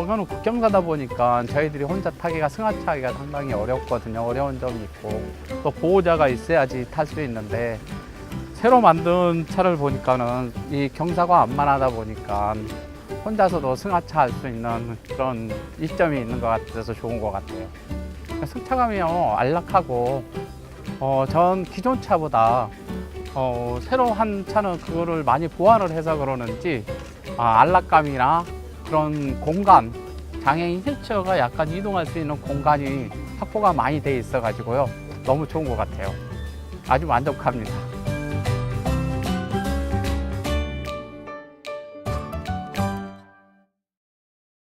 여기는 국경사다 보니까 저희들이 혼자 타기가 승하차하기가 상당히 어렵거든요. 어려운 점이 있고 또 보호자가 있어야지 탈 수 있는데 새로 만든 차를 보니까는 이 경사가 완만하다 보니까 혼자서도 승하차 할 수 있는 그런 이점이 있는 것 같아서 좋은 것 같아요. 승차감이요 안락하고 어, 전 기존 차보다 어, 새로 한 차는 그거를 많이 보완을 해서 그러는지 아, 안락감이나 그런 공간 장애인 휠체어가 약간 이동할 수 있는 공간이 확보가 많이 돼 있어 가지고요. 너무 좋은 것 같아요. 아주 만족합니다